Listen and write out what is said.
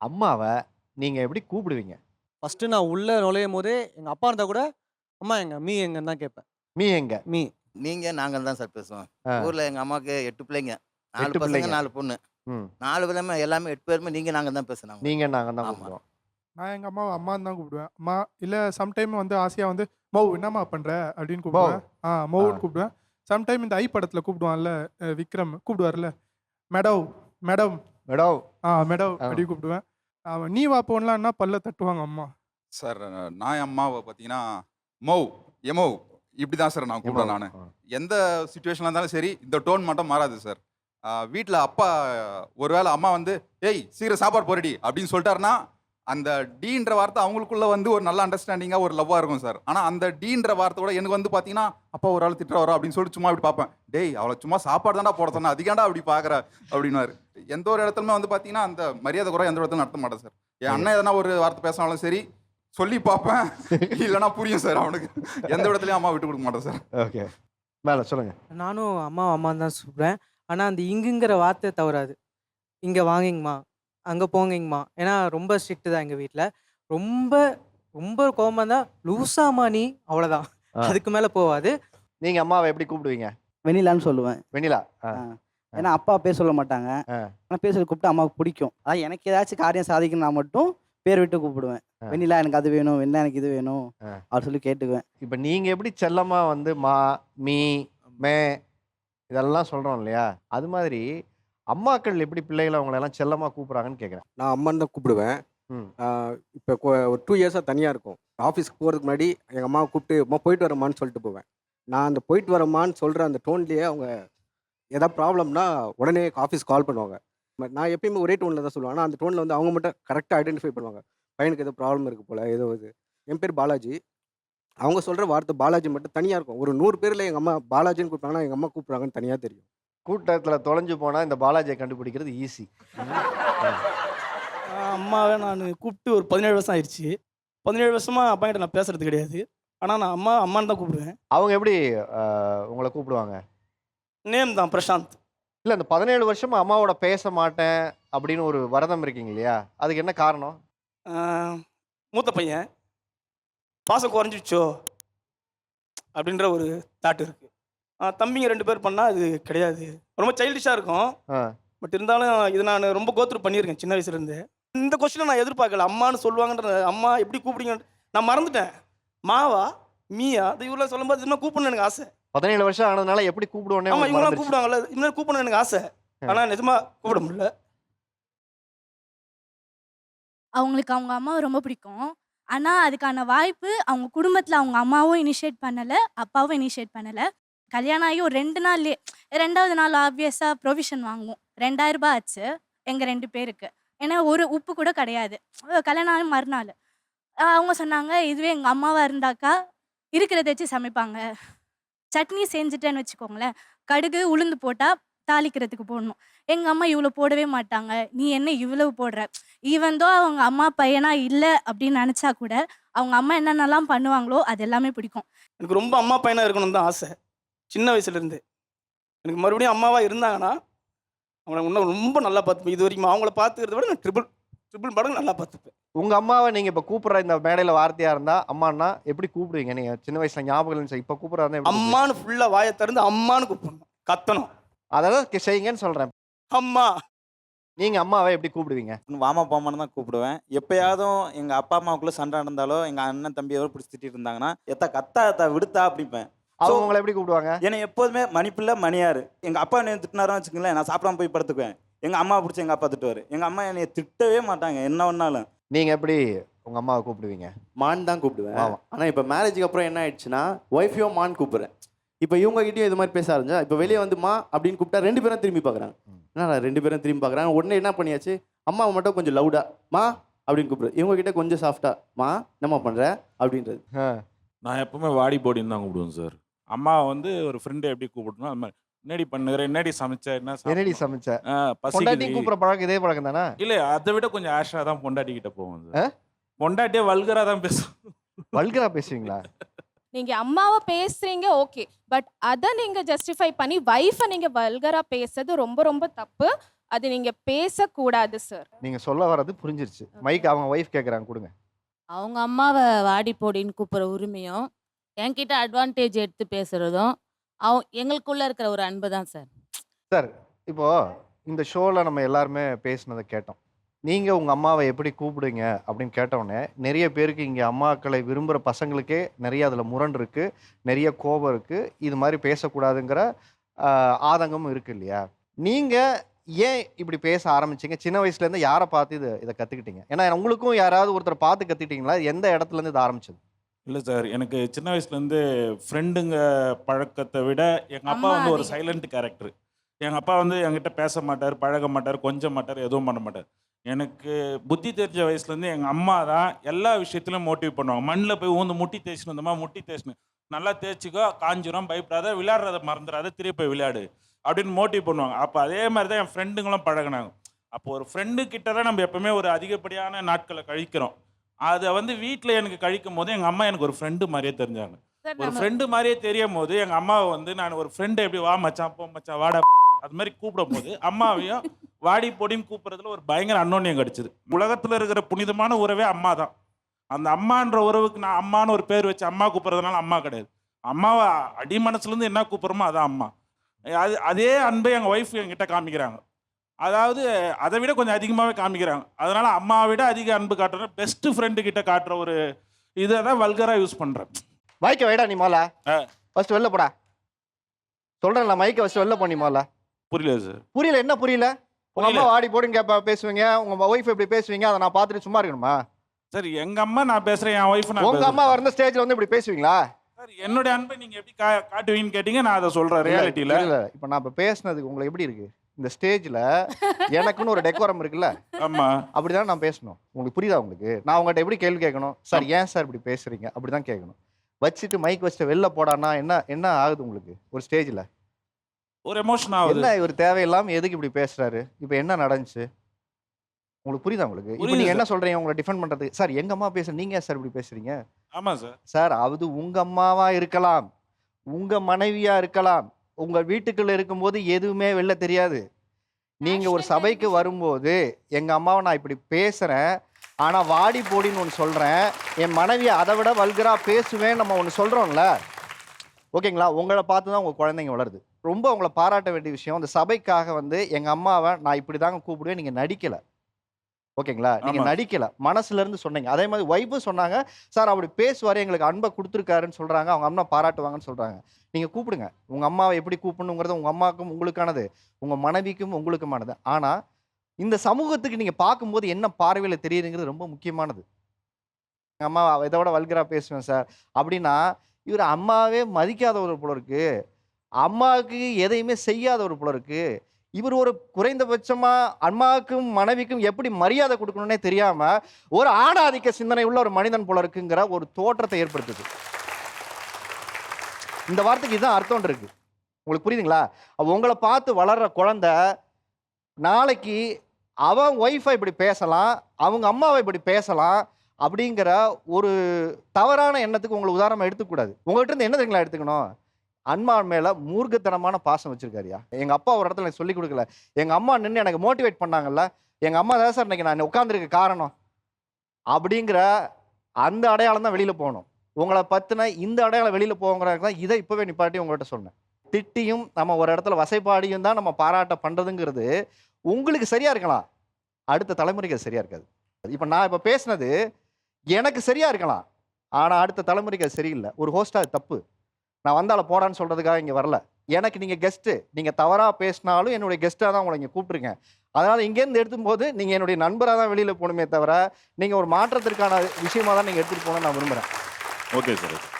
அம்மாவை நீங்க எப்படி கூப்பிடுவீங்க? ஃபஸ்ட்டு நான் உள்ளே நுழையும் போதே எங்கள் அப்பா இருந்தால் கூட அம்மா எங்க மீ எங்கன்னு தான் கேட்பேன். மீ எங்க? மீ நீங்க நாங்கள் தான் சார் பேசுவோம். ஆ. ஊர்ல எங்க அம்மாவுக்கு எட்டு பிள்ளைங்க. நாலு எட்டு பசங்க பிள்ளைங்க. நாலு பொண்ணு. ம். நாலு பேருமே எல்லாமே எட்டு பேருமே நீங்க நாங்க தான் பேசுனாங்க நீங்க. நாங்க தான் ஆமா. கூப்பிடுவோம். நான் எங்கள் அம்மாவை அம்மான்னு தான் கூப்பிடுவேன். அம்மா இல்லை சம்டைம் வந்து ஆசையாக வந்து மௌ என்னம்மா பண்ணுற அப்படின்னு கூப்பிடுவேன். ஆ மௌன்னு. கூப்பிடுவேன். சம்டைம் இந்த ஐ படத்தில் கூப்பிடுவான்ல விக்ரம் கூப்பிடுவார்ல. மேடவ் மேடம். மேடம் ஆ மேடவ். ஆ. அப்படி கூப்பிடுவேன். அவன் நீ வா போன்லான்னா பல்ல தட்டுவாங்க அம்மா? சார் நான் என் அம்மாவை பார்த்தீங்கன்னா மௌ எமௌ இப்படி தான் சார் நான் கூப்பிடுவேன் நான். எந்த சுச்சுவேஷனாக இருந்தாலும் சரி இந்த டோன் மட்டும் மாறாது சார். வீட்டில் அப்பா ஒருவேளை அம்மா வந்து ஏய் சீக்கிரம் சாப்பாடு போறடி அப்படின்னு சொல்லிட்டாருன்னா அந்த டீன்ற வார்த்தை அவங்களுக்குள்ள வந்து ஒரு நல்ல அண்டர்ஸ்டாண்டிங்காக ஒரு லவ்வாக இருக்கும் சார். ஆனால் அந்த டீன்ற வார்த்தை கூட எனக்கு வந்து பார்த்தீங்கன்னா அப்பா ஒரு ஆள் திட்டுற வரோம் அப்படின்னு சொல்லிட்டு சும்மா இப்படி பார்ப்பேன் டேய் அவளை சும்மா சாப்பாடு தான்டா போட சொன்னா அதிகாண்டா அப்படி பார்க்குற அப்படின்னாரு எந்த ஒரு இடத்துலயுமே வந்து பார்த்தீங்கன்னா அந்த மரியாதை குறை எந்த இடத்துல நடத்த மாட்டேன் சார். என் அண்ணன் எதனா ஒரு வார்த்தை பேசினாலும் சரி சொல்லி பார்ப்பேன் இல்லைன்னா புரியும் சார் அவனுக்கு. எந்த இடத்துலயும் அம்மா விட்டு கொடுக்க மாட்டேன் சார். ஓகே. மேல சொல்லுங்க. நானும் அம்மா அம்மான்னு தான் சொல்கிறேன் ஆனால் அந்த இங்குங்கிற வார்த்தை தவறாது. இங்கே வாங்கிங்கம்மா. அங்கே போங்கிங்கம்மா. ஏன்னா ரொம்ப ஸ்ட்ரிக்ட்டு தான் எங்கள் வீட்டில் ரொம்ப ரொம்ப கோபம் தான் லூசாமா நீ அவ்வளோதான் ஆ. அதுக்கு மேலே போகாது நீங்க அம்மாவை எப்படி கூப்பிடுவீங்க? வெண்ணிலான்னு சொல்லுவேன். வெண்ணிலா? ஆ. ஆ. ஏன்னா அப்பா பேர் சொல்ல மாட்டாங்க. ஆ. ஆனால் பேர் சொல்லி கூப்பிட்டு அம்மாவுக்கு பிடிக்கும். அதான் எனக்கு ஏதாச்சும் காரியம் சாதிக்கணும்னா மட்டும் பேர் விட்டு கூப்பிடுவேன். ஆ. வெண்ணிலா எனக்கு அது வேணும் வெண்ணிலா எனக்கு இது வேணும் ஆ. அப்படின்னு சொல்லி கேட்டுக்குவேன். இப்ப நீங்க எப்படி செல்லமா வந்து மா மீ மே இதெல்லாம் சொல்றோம் இல்லையா? அது மாதிரி அம்மாக்கள் எப்படி பிள்ளைகளை அவங்கள எல்லாம் செல்லமா கூப்பிடுறாங்கன்னு கேக்குறேன். நான் அம்மான்னு தான் கூப்பிடுவேன். இப்போ ஒரு டூ இயர்ஸாக தனியாக இருக்கும். ஆஃபீஸ்க்கு போகிறதுக்கு முன்னாடி எங்கள் அம்மாவை கூப்பிட்டு அம்மா போயிட்டு வரமான்னு சொல்லிட்டு போவேன். நான் அந்த போயிட்டு வரமான்னு சொல்கிற அந்த டோன்லேயே அவங்க எதாவது ப்ராப்ளம்னா உடனே ஆஃபீஸ் கால் பண்ணுவாங்க. நான் எப்பயுமே ஒரே டோனில் தான் சொல்லுவேன். ஆனால் அந்த டோனில் வந்து அவங்க மட்டும் கரெக்டாக ஐடென்டிஃபை பண்ணுவாங்க. பையனுக்கு ஏதோ ப்ராப்ளம் இருக்குது போல் ஏதோ இது. என் பேர் பாலாஜி. அவங்க சொல்கிற வார்த்தை பாலாஜி மட்டும் தனியாக இருக்கும். ஒரு நூறு பேரில் எங்கள் அம்மா பாலாஜின்னு கூப்பிட்டாங்கன்னா எங்கள் அம்மா கூப்பிட்றாங்கன்னு தனியாக தெரியும். கூட்டத்துல தொலைஞ்சு போனா இந்த பாலாஜியை கண்டுபிடிக்கிறது ஈஸி அம்மாவை நான் கூப்பிட்டு ஒரு பதினேழு வருஷம் ஆயிடுச்சு. பதினேழு வருஷமா அப்பா கிட்ட நான் பேசுறது கிடையாது. ஆனால் நான் அம்மா அம்மான்னு தான் கூப்பிடுவேன். அவங்க எப்படி உங்களை கூப்பிடுவாங்க? நேம் தான் பிரசாந்த். இல்ல இந்த பதினேழு வருஷமா அம்மாவோட பேச மாட்டேன் அப்படின்னு ஒரு வரதம் இருக்கீங்க இல்லையா? அதுக்கு என்ன காரணம்? ஆஹ், மூத்த பையன். பாசம் குறைஞ்சிடுச்சோ? அப்படின்ற ஒரு தாட் இருக்கு. தம்பிங்க ரெண்டு பேர் பண்ணால் அது கிடையாது. ரொம்ப சைல்டிஷாக இருக்கும். பட் இருந்தாலும் இது நான் ரொம்ப கோத்ரூ பண்ணியிருக்கேன் சின்ன வயசுலேருந்து. இந்த கொஸ்டினை நான் எதிர்பார்க்கல. அம்மான்னு சொல்லுவாங்கன்ற அம்மா எப்படி கூப்பிடுங்க நான் மறந்துட்டேன். மாவா மீயா அது இவ்வளோ சொல்லும்போது இன்னும் கூப்பிடணும் எனக்கு ஆசை. பதினேழு வருஷம் ஆனதுனால எப்படி கூப்பிடுவோன்னே ஆமா உங்களுக்கு இவங்களாம். கூப்பிடுவாங்கல்ல இன்னும் கூப்பிடணும் எனக்கு ஆசை. ஆனா நிஜமா கூப்பிட முடியல. அவங்களுக்கு அவங்க அம்மாவை ரொம்ப பிடிக்கும். ஆனால் அதுக்கான வாய்ப்பு அவங்க குடும்பத்தில் அவங்க அம்மாவும் இனிஷியேட் பண்ணலை அப்பாவும் இனிஷியேட் பண்ணலை. கல்யாணம் ஆகி ஒரு ரெண்டு நாள்லயே ரெண்டாவது நாள் ஆப்வியஸாக ப்ரொவிஷன் வாங்குவோம். ரெண்டாயிரம் ரூபாய் ஆச்சு. எங்கள் ரெண்டு பேருக்கு. ஏன்னா ஒரு உப்பு கூட கிடையாது. கல்யாணம் ஆகி மறுநாள். அவங்க சொன்னாங்க இதுவே எங்கள் அம்மாவாக இருந்தாக்கா இருக்கிறத வச்சு சமைப்பாங்க. சட்னி செஞ்சுட்டேன்னு வச்சுக்கோங்களேன். கடுகு உளுந்து போட்டால் தாளிக்கிறதுக்கு போடணும். எங்கள் அம்மா இவ்வளோ போடவே மாட்டாங்க. நீ என்ன இவ்வளவு போடுற? ஈவன் தோ அவங்க அம்மா பையனா இல்லை அப்படின்னு நினச்சா கூட அவங்க அம்மா என்னென்னலாம் பண்ணுவாங்களோ அது எல்லாமே பிடிக்கும். எனக்கு ரொம்ப அம்மா பையனாக இருக்கணும் தான் ஆசை. சின்ன வயசுல இருந்து எனக்கு மறுபடியும் அம்மாவா இருந்தாங்கன்னா அவங்கள இன்னும் ரொம்ப நல்லா பார்த்துப்பேன். இது வரைக்கும் அவங்கள பார்த்துக்கிறத விட நான் ட்ரிபிள் ட்ரிபிள் மடங்கு நல்லா பார்த்துப்பேன். உங்க அம்மாவை நீங்க இப்ப கூப்பிடுற இந்த மேடையில வார்த்தையா இருந்தா அம்மான்னா எப்படி கூப்பிடுவீங்க நீங்க? சின்ன வயசுல ஞாபகம் இல்லைன்னு இப்ப கூப்பிடுறதா எப்படி கூப்பிடுவீங்க? அம்மான்னு ஃபுல்லா வாயை திறந்து அம்மான்னு கூப்பிடணும். கத்தணும். அததான் கே- செய்யுங்கன்னு சொல்றேன். அம்மா. நீங்க அம்மாவை எப்படி கூப்பிடுவீங்க? வாமா போமான்னு தான் கூப்பிடுவேன். எப்பயாவதும் எங்க அப்பா அம்மாவுக்குள்ள சண்டை நடந்தாலோ எங்க அண்ணன் தம்பி எவ்வளோ பிடிச்சி திட்டிட்டு இருந்தாங்கன்னா எத்தா கத்தா எத்தா விடுத்தா அப்படிப்பேன். அவங்க உங்களை எப்படி கூப்பிடுவாங்க? என்னை எப்போதுமே மணிப்பிள்ள மணியாரு. எங்க அப்பா என்னை திட்டினாரும் வச்சுக்கங்களேன் நான் சாப்பிடாம போய் படுத்துக்குவேன். எங்க அம்மா பிடிச்சி எங்க அப்பா திட்டுவாரு. எங்க அம்மா என்னை திட்டவே மாட்டாங்க என்ன ஒன்னாலும் நீங்க எப்படி உங்க அம்மாவை கூப்பிடுவீங்க? மான் தான் கூப்பிடுவேன். ஆமா. ஆனா இப்போ மேரேஜுக்கு அப்புறம் என்ன ஆயிடுச்சுன்னா ஒய்ஃபையும் மான் கூப்பிடுறேன். இப்போ இவங்க கிட்டயும் இது மாதிரி பேச ஆரம்பிச்சா இப்போ வெளியே வந்து மா அப்படின்னு கூப்பிட்டா ரெண்டு பேரும் திரும்பி பார்க்குறாங்க. என்னடா ரெண்டு பேரும் திரும்பி பார்க்குறாங்க. உடனே என்ன பண்ணியாச்சு? அம்மாவை மட்டும் கொஞ்சம் லவுடா மா அப்படின்னு கூப்பிடுறது. இவங்க கிட்ட கொஞ்சம் சாஃப்டா மா என்னம்மா பண்ற? அப்படின்றது. நான் எப்பவுமே வாடி போடின்னு தான் கூப்பிடுவேன் சார். அம்மா வந்து ஒரு ஃப்ரெண்டு எப்படி கூப்பிடணும் அது மாதிரி என்னடி பண்ணுகிற என்னடி சமைச்ச? என்ன என்னடி? சமைச்ச? ஆ, பொண்டாட்டி கூப்பிடுற பழக்கம் இதே பழக்கம் தானே? இல்ல அதை விட கொஞ்சம் ஆஷா தான் பொண்டாட்டி கிட்ட போவோம் பொண்டாட்டியே வல்கரா தான் பேசும். வல்கரா பேசுவீங்களா? நீங்க அம்மாவை பேசுறீங்க ஓகே. பட் அதை நீங்க ஜஸ்டிஃபை பண்ணி வைஃபை நீங்க வல்கரா பேசுறது ரொம்ப ரொம்ப தப்பு. அது நீங்க பேசக்கூடாது சார் நீங்க சொல்ல வர்றது புரிஞ்சிருச்சு. மைக் அவங்க ஒய்ஃப் கேக்குறாங்க கொடுங்க. அவங்க அம்மாவை வாடி போடின்னு கூப்பிட்ற உரிமையும் என்கிட்ட அட்வான்டேஜ் எடுத்து பேசுறதும் அவ எங்களுக்குள்ள இருக்கிற ஒரு அன்பு தான் சார். சார் இப்போ இந்த ஷோவில் நம்ம எல்லாருமே பேசுனதை கேட்டோம். நீங்கள் உங்கள் அம்மாவை எப்படி கூப்பிடுங்க அப்படின்னு கேட்டோடனே நிறைய பேருக்கு இங்கே அம்மாக்களை விரும்புகிற பசங்களுக்கே நிறைய அதில் முரண் இருக்குது நிறைய கோபம் இருக்குது இது மாதிரி பேசக்கூடாதுங்கிற ஆஹ், ஆதங்கமும் இருக்குது இல்லையா? நீங்கள் ஏன் இப்படி பேச ஆரம்பிச்சீங்க? சின்ன வயசுலேருந்து யாரை பார்த்து இது இதை கற்றுக்கிட்டீங்க ஏன்னா உங்களுக்கும் யாராவது ஒருத்தரை பார்த்து கற்றுக்கிட்டீங்களா எந்த இடத்துலேருந்து இது ஆரம்பிச்சது? இல்லை சார் எனக்கு சின்ன வயசுலேருந்து ஃப்ரெண்டுங்க பழக்கத்தை விட எங்கள் அப்பா வந்து ஒரு. சைலண்ட் கேரக்டர் எங்கள் அப்பா வந்து என்கிட்ட பேச மாட்டார் பழக மாட்டார் கொஞ்சம் மாட்டார் எதுவும் பண்ண மாட்டார். எனக்கு புத்தி தெரிஞ்ச வயசுலேருந்து எங்கள் அம்மா தான் எல்லா விஷயத்துலையும் மோட்டிவ் பண்ணுவாங்க. மண்ணில் போய் ஊந்து முட்டி தேய்ச்சின்னு வந்தோமா முட்டி தேய்ச்சின்னு. நல்லா தேய்ச்சிக்கோ காஞ்சிரும் பயப்படாத விளையாடுறத மறந்துடாத திருப்பி போய் விளையாடு அப்படின்னு மோட்டிவ் பண்ணுவாங்க. அப்போ அதே மாதிரி தான் என் ஃப்ரெண்டுங்களும் பழகுனாங்க. அப்போ ஒரு ஃப்ரெண்டு கிட்ட தான் நம்ம எப்பவுமே ஒரு அதிகப்படியான நாட்களை கழிக்கிறோம். அதை வந்து வீட்டில் எனக்கு கழிக்கும் போது எங்கள் அம்மா எனக்கு ஒரு ஃப்ரெண்டு மாதிரியே தெரிஞ்சாங்க. ஒரு ஃப்ரெண்டு மாதிரியே தெரியும் போது எங்கள் அம்மாவை வந்து நான் ஒரு ஃப்ரெண்டு எப்படி வா மச்சான் போ மச்சான் வாடா அது மாதிரி கூப்பிடும் போது அம்மாவையும் வாடி பொடின்னு கூப்பிட்றதுல ஒரு பயங்கர அன்னோன்யம் கிடச்சிது. உலகத்தில் இருக்கிற புனிதமான உறவே அம்மா தான். அந்த அம்மான்ற உறவுக்கு நான் அம்மான்னு ஒரு பேர் வச்சு அம்மா கூப்பிட்றதுனால அம்மா கிடையாது. அம்மாவை அடி மனசுலேருந்து என்ன கூப்பிட்றோமோ அதான் அம்மா. அது அதே அன்பை எங்கள் ஒய்ஃப் என்கிட்ட காமிக்கிறாங்க. அதாவது அதை விட கொஞ்சம் அதிகமாகவே காமிக்கிறாங்க. அதனால அம்மாவை விட அதிக அன்பு காட்டுற பெஸ்ட் ஃப்ரெண்டு கிட்ட காட்டுற ஒரு இதை தான் வல்கராக யூஸ் பண்ணுறேன் மைக்கை வைடா நீ ஆ. ஃபர்ஸ்ட் வெளில போடா. சொல்கிறேன்ல மைக்கை ஃபர்ஸ்ட் வெளில போ நீ முதல்ல. புரியல சார் புரியல என்ன புரியல? உங்க புரியல. அம்மா வாடி போடுங்க கேப்ப பேசுவீங்க. உங்க ஒய்ஃப் எப்படி பேசுவீங்க? அதை நான் பார்த்துட்டு சும்மா இருக்கணுமா? சரி எங்க அம்மா நான் பேசுறேன் என் ஒய்ஃப் நான் உங்க பேசுறேன். அம்மா வரந்த ஸ்டேஜ்ல வந்து இப்படி பேசுவீங்களா? சார் என்னுடைய அன்பை நீங்க எப்படி காட்டுவீங்கன்னு கேட்டீங்க நான் அதை இல்ல, ரியாலிட்டியில இல்ல இப்ப நான் இப்ப பேசுனதுக்கு உங்களுக்கு எப்படி இருக்கு? இந்த ஸ்டேஜ்ல எனக்குன்னு ஒரு டெக்கோரம் இருக்குல்ல? ஆமா. அப்படிதான் நான் பேசணும். உங்களுக்கு புரியுதா உங்களுக்கு? நான் உங்கள்கிட்ட எப்படி கேள்வி கேட்கணும்? சார் ஏன் சார் இப்படி பேசுறீங்க? அப்படிதான் கேட்கணும். வச்சுட்டு மைக் வச்சுட்டு வெளில போடான்னா என்ன என்ன ஆகுது உங்களுக்கு ஒரு ஸ்டேஜ்ல ஒரு எமோஷன் ஆகுது. என்ன இவர் தேவையில்லாம எதுக்கு இப்படி பேசுறாரு? இப்போ என்ன நடந்துச்சு? உங்களுக்கு புரியுதா உங்களுக்கு? இப்போ புரியுது நீங்க என்ன. சொல்றீங்க? உங்களை டிஃபெண்ட் பண்றதுக்கு? சார் எங்க அம்மா பேச நீங்க ஏன் சார் இப்படி பேசுறீங்க? ஆமா சார். சார் அது உங்க அம்மாவா இருக்கலாம். உங்க மனைவியா இருக்கலாம். உங்க வீட்டுக்குள்ள இருக்கும்போது எதுவுமே வெளில தெரியாது. நீங்க ஒரு சபைக்கு வரும்போது எங்க அம்மாவை நான் இப்படி பேசுறேன் ஆனா வாடி போடின்னு ஒன்று சொல்றேன் என் மனைவியை அதை விட வல்கரா பேசுவேன் நம்ம ஒன்று சொல்றோம்ல. ஓகேங்களா? உங்களை பார்த்து தான் உங்க குழந்தைங்க வளருது. ரொம்ப உங்களை பாராட்ட வேண்டிய விஷயம் அந்த சபைக்காக வந்து எங்க அம்மாவை நான் இப்படி தாங்க கூப்பிடுவேன் நீங்க நடிக்கல. ஓகேங்களா? நீங்க. நடிக்கல மனசுல இருந்து சொன்னீங்க. அதே மாதிரி ஒய்ஃபும் சொன்னாங்க சார் அப்படி பேசுவார் எங்களுக்கு அன்பை கொடுத்துருக்காருன்னு சொல்றாங்க அவங்க அம்மா பாராட்டுவாங்கன்னு சொல்றாங்க. நீங்க கூப்பிடுங்க. உங்க அம்மாவை எப்படி கூப்பிடணுங்கிறது உங்க அம்மாவுக்கும் உங்களுக்கானது உங்க மனைவிக்கும் உங்களுக்குமானது. ஆனா இந்த சமூகத்துக்கு நீங்க பார்க்கும்போது என்ன பார்வையில தெரியுதுங்கிறது ரொம்ப முக்கியமானது. எங்க அம்மா இதை விட வல்கரா பேசுவேன் சார். அப்படின்னா இவர் அம்மாவே மதிக்காத ஒரு போல இருக்கு. அம்மாவுக்கு எதையுமே செய்யாத ஒரு போல இருக்கு. இவர் ஒரு குறைந்தபட்சமா அம்மாவுக்கும் மனைவிக்கும் எப்படி மரியாதை கொடுக்கணும்னே தெரியாம ஒரு ஆணாதிக்க சிந்தனை உள்ள ஒரு மனிதன் போல இருக்குங்கிற ஒரு தோற்றத்தை ஏற்படுத்துது. இந்த வார்த்தைக்கு இதுதான் அர்த்தம் இருக்கு. உங்களுக்கு புரியுதுங்களா? உங்களை பார்த்து வளர்ற குழந்தை நாளைக்கு அவன் ஒய்ஃபை இப்படி பேசலாம் அவங்க அம்மாவை இப்படி பேசலாம் அப்படிங்கிற ஒரு தவறான எண்ணத்துக்கு உங்களை உதாரணமாக எடுத்துக்கூடாது உங்கள்கிட்ட இருந்து என்ன தெரியுங்களா எடுத்துக்கணும்? அன்மா மேல மூர்க்கத்தனமான பாசம் வச்சிருக்காருயா எங்க அப்பா ஒரு இடத்துல எனக்கு சொல்லி கொடுக்கல. எங்க அம்மா நின்று எனக்கு மோட்டிவேட் பண்ணாங்கல்ல. எங்க அம்மா தான் சார் இன்னைக்கு நான் உட்காந்துருக்க காரணம் அப்படிங்கிற அந்த அடையாளம் தான் வெளியில போகணும். உங்களை பத்தின இந்த அடையாளம் வெளியில போங்கிறதுக்கு தான் இதை இப்பவே நிப்பாட்டி உங்கள்கிட்ட சொன்னேன். திட்டியும் நம்ம ஒரு இடத்துல வசைப்பாடியும் தான் நம்ம பாராட்ட பண்றதுங்கிறது உங்களுக்கு சரியா இருக்கலாம். அடுத்த தலைமுறைக்கு அது சரியா இருக்காது. இப்போ நான் இப்போ பேசுனது எனக்கு சரியா இருக்கலாம். ஆனா அடுத்த தலைமுறைக்கு அது சரியில்லை. ஒரு ஹோஸ்டா அது தப்பு. நான் வந்தால போடான்னு சொல்றதுக்காக இங்கே வரல. எனக்கு நீங்கள் கெஸ்ட்டு நீங்கள் தவறாக பேசினாலும் என்னுடைய கெஸ்ட்டாக தான் உங்களை இங்கே கூப்பிட்டுருக்கேன். அதனால் இங்கேருந்து எடுத்தும் போது என்னுடைய நண்பராக தான் வெளியில் போகணுமே தவிர நீங்கள் ஒரு மாற்றத்திற்கான விஷயமாக தான் நீங்கள் எடுத்துகிட்டு போகணும்னு நான் விரும்புகிறேன் ஓகே சார்